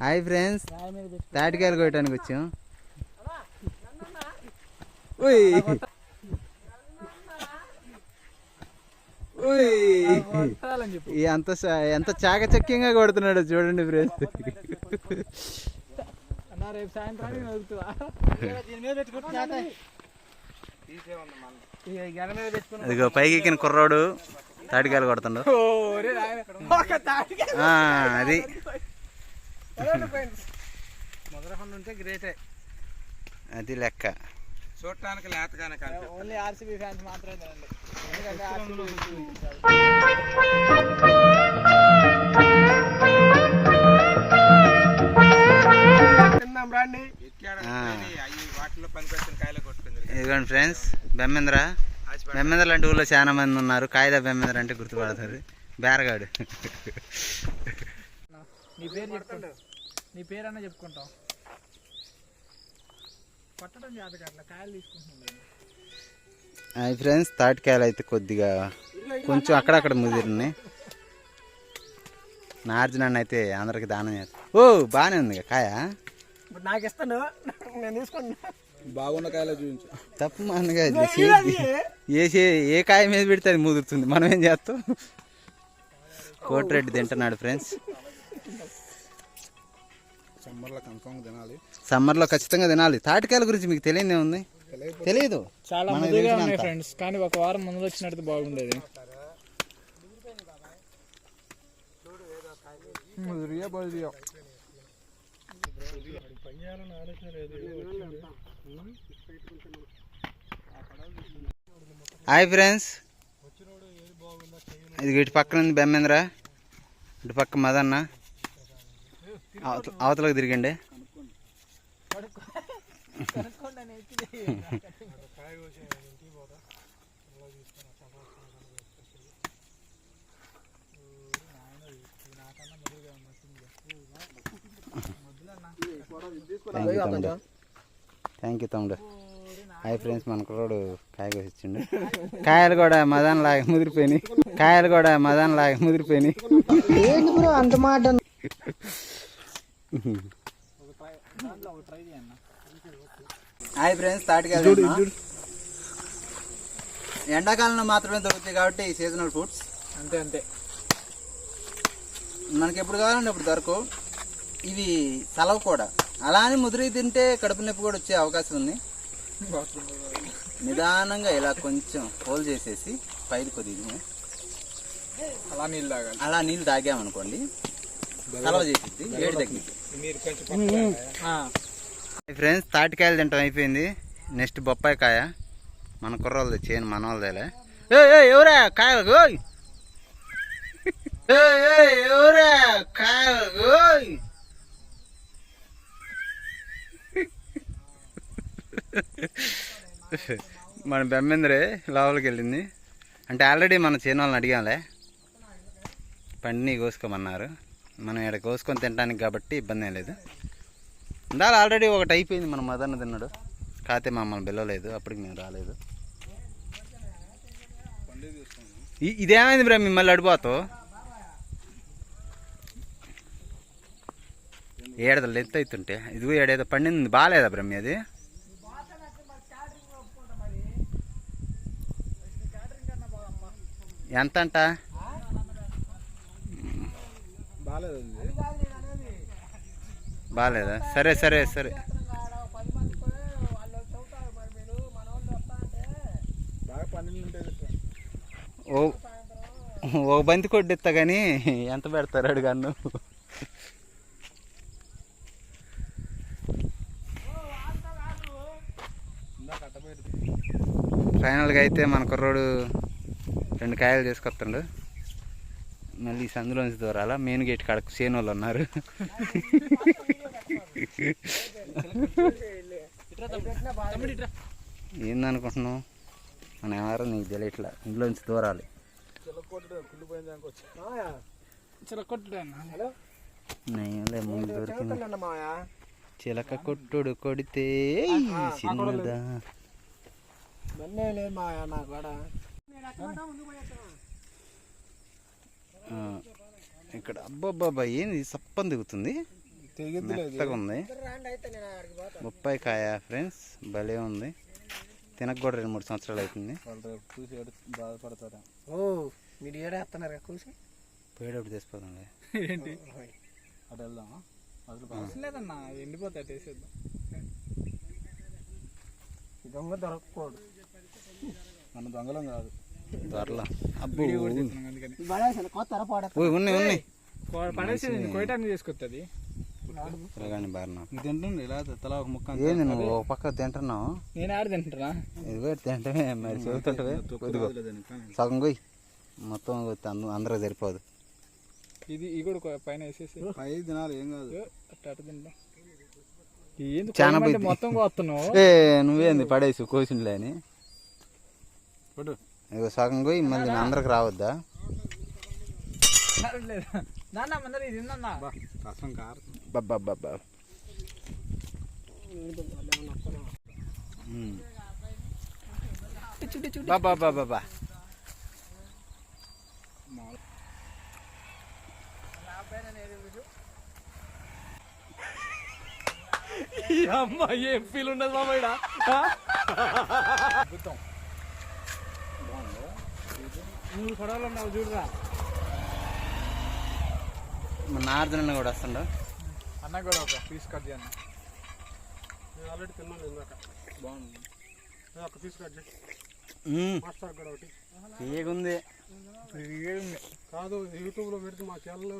Hi friends. తాటికాయలు కొట్టడానికి వచ్చాం. ఎంత ఎంత చాకచక్యంగా కొడుతున్నాడు చూడండి ఫ్రెండ్స్. అన్న రేపు సాయంత్రానికి అదిగో పైకి ఎక్కిన కుర్రోడు తాటికాయలు ఆ, అది. మొదలకుండా ఉంటే గ్రేటే. అది లెక్క. చూడటానికి లేతగానే కనిపిస్తుంది ఓన్లీ ఆర్సీబీ ఫ్యాన్స్ మాత్రమే తినండి. ఎందుకంటే ఇదిగోండి ఫ్రెండ్స్ బెమ్మెంద్ర. బెమ్మెంద్ర లాంటి ఊళ్ళో చాలా మంది ఉన్నారు. కాయిదా బెమ్మెంద్ర అంటే గుర్తుపడతారు. బేరగాడు. నీ పేరు చెప్పుకుంటావు నీ పేరు అన్న చెప్పుకుంటాం కొట్టడం చేత అట్లా కాయలు తీసుకుంటున్నాం హాయ్ ఫ్రెండ్స్ తాటికాయలు అయితే కొద్దిగా కొంచెం అక్కడక్కడ ముదిరినాయి. నార్జునన్ను అయితే అందరికి దానం చేస్తా. ఓ బాగానే ఉంది కాయ. నాకు ఇస్తాను. నేను తీసుకుంటా బాగున్న కాయలు చూపించు. తప్పు మనగా ఏ ఏ కాయ మీద పెడితే అది ముదురుతుంది. మనం ఏం చేస్తాం? కోటిరెడ్డి తింటున్నాడు ఫ్రెండ్స్. సమ్మర్లో కన్ఫామ్ తినాలి. సమ్మర్లో ఖచ్చితంగా తినాలి. తాటికాయల గురించి మీకు తెలియదే ఉంది? తెలియదు. చాలా ముదుగా. ఉన్నాయి ఫ్రెండ్స్ కానీ ఒక వారం ముందు వచ్చినట్టు బాగుండేది. Hi friends. ఇది ఇటు పక్కన ఉంది బెమ్మేంద్ర. ఇటు పక్క మదన్న. అవతలకు తిరిగండి. థ్యాంక్ యూ తమ్ముడు. థ్యాంక్ యూ తమ్ముడు. హాయ్ ఫ్రెండ్స్ మన కుర్రోడు కాయ కోసి ఇచ్చిండు. కాయలు కూడా మదన్ లాగా ముదిరిపోయినాయి. కాయలు కూడా మదన్ లాగా ముదిరిపోయినాయి. అంత మాట? హాయ్ ఫ్రెండ్స్ తింటున్నాం. ఎండాకాలంలో మాత్రమే దొరుకుతాయి కాబట్టి సీజనల్ ఫ్రూట్స్ అంతే అంతే. మనకి ఎప్పుడు కావాలంటే అప్పుడు దొరకవు ఇవి సెలవు కూడా. అలా అని ముదిరి తింటే కడుపు నొప్పి కూడా వచ్చే అవకాశం ఉంది. నిదానంగా ఇలా కొంచెం హోల్ చేసేసి పైది కొద్దిగా. అలా నీళ్ళు తాగాలి. అలా నీళ్ళు తాగామనుకోండి. వేడి ఫ్రెండ్స్ తాటికాయలు తింటాం అయిపోయింది. నెక్స్ట్ బొప్పాయి కాయ. మన కుర్రోళ్ళది చేయను మన వాళ్ళదేలే ఏ ఎవరా? కాయలు ఎవరా? కాయలు మన బెమ్మెందరే లోపలికి వెళ్ళింది. అంటే ఆల్రెడీ మన చేను వాళ్ళని అడిగాంలే. పండిని కోసుకోమన్నారు. మనం ఇక్కడ కోసుకొని తినడానికి కాబట్టి ఇబ్బంది ఏం లేదు. ఇందాక ఆల్రెడీ ఒకటి అయిపోయింది మన మదన్న తిన్నాడు. కాతే మమ్మల్ని పిలవలేదు అప్పటికి మేము రాలేదు. ఇదేమైంది బ్రా మిమ్మల్ని అడిపోతావు ఏడదలు ఎత్తు అవుతుంటే? ఇదిగో ఏడేదో పండింది బాగాలేదా బ్రహ్మి అది? ఎంత అంట బాగాలేదు? సరే సరే సరే. ఓ ఓ బంతి కొట్టిస్తా కానీ ఎంత పెడతారు అడుగన్ను ఫైనల్గా అయితే మన కుర్రోడు రెండు కాయలు తీసుకొస్తుండు. మళ్ళీ సందులో సందులోంచి దూరాల? మెయిన్ గేట్ కాడ సేనోళ్ళు వాళ్ళు ఉన్నారు. ఏందనుకుంటున్నావు? మన ఎవరో నీకు తెలియట్లా? ఇంట్లోంచి దూరాలి. చిలక కొట్టుడు కొడితే చిన్నదా నాకు కూడా ఆ, ఇక్కడ. అబ్బబ్బబ్బా ఏంది సప్పని దిగుతుంది. మెత్తగా ఉంది. బొప్పాయి కాయ ఫ్రెండ్స్ భలే ఉంది. తినక కూడా రెండు మూడు సంవత్సరాలు అవుతుంది. బాధపడతారా ఓ మీరు ఏడేస్తున్నారు కూర్చో పోయేటప్పుడు తెచ్చిపోతుంది ఏంటి? అటు వెళ్దామా? అసలు అవసరం లేదన్నా ఎండిపోతాయి దొంగ దొరకకూడదు. మన దొంగలం కాదు. త్వరలో అబ్బో. ఉన్నాయి తీసుకొస్తుంది తింటుంది ఇలా తలా ఒక ముక్క అంతే. ఏంది నువ్వు ఒక పక్క తింటున్నావు? నేను ఆడ తింటున్నా. మరి ఇదిగో. సగం కొయ్యి మొత్తం కొత్త అందరూ సరిపోదు. ఇది ఇది కూడా పైన వేసేసి. పై తినాలి ఏం కాదు. అట్ట తింటా. ఏంది చాలా. మొత్తం కోస్తున్నావు ఏ నువ్వేంది పడేసి కోసిండ్లే అని? ఇదిగో సగం కొయ్యి మళ్ళీ అందరికి రావద్దా? బాబా బాబా బాబా అమ్మ ఏం ఫీల్ ఉండదు మామ. మూడు పడవలు ఉన్నావు చూడరా. మన నార్జన కూడా వస్తుండ. అన్న కూడా ఒక పీస్ కట్ చేయండి. నేను ఆల్రెడీ తిన్నాను ఇందాక. బాగుంది. నేను ఒక పీస్ కట్ చేసి మాస్టర్ కూడా ఒకటి. ఏగుంది. కాదు యూట్యూబ్లో పెడితే మా ఛానల్లో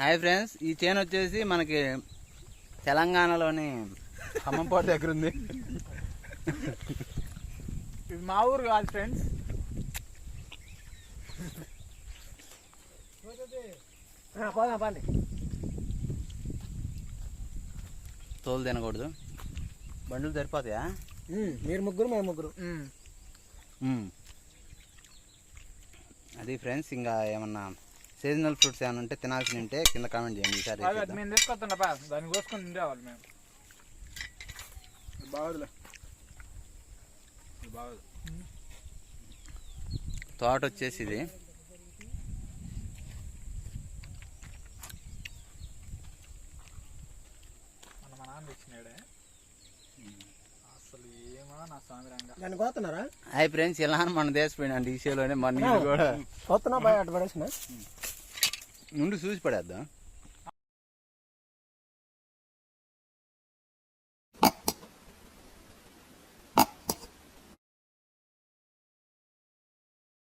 హాయ్ ఫ్రెండ్స్ ఈ చైన్ వచ్చేసి మనకి తెలంగాణలోని ఖమ్మంపాడు దగ్గర ఉంది. ఇది మా ఊరు కాదు ఫ్రెండ్స్. పోదాం పండి. తోలు తినకూడదు. బండ్లు సరిపోతాయా? మీరు ముగ్గురు మేము ముగ్గురు. అది ఫ్రెండ్స్ ఇంకా ఏమన్నా సీజనల్ ఫ్రూట్స్ ఏమైనా ఉంటే తినాల్సి ఉంటే కింద కామెంట్ చేయండి. ఈసారి. మేము దాన్ని కోసుకొని ఉండేవాళ్ళు మేము. బాగోదులే. బాగోదు తోట వచ్చేసి ఇది మన మా నాన్న తెచ్చినాడే. అసలు ఏమో నా స్వామి రంగా. నన్ను కోతున్నారా? హాయ్ ఫ్రెండ్స్ ఇలా మన దేశపోయిన ఈసీలోనే మన కూడా. కోతున్నా బాయ్ అటు పడేసిన? ముందు చూసి పడేద్దాం.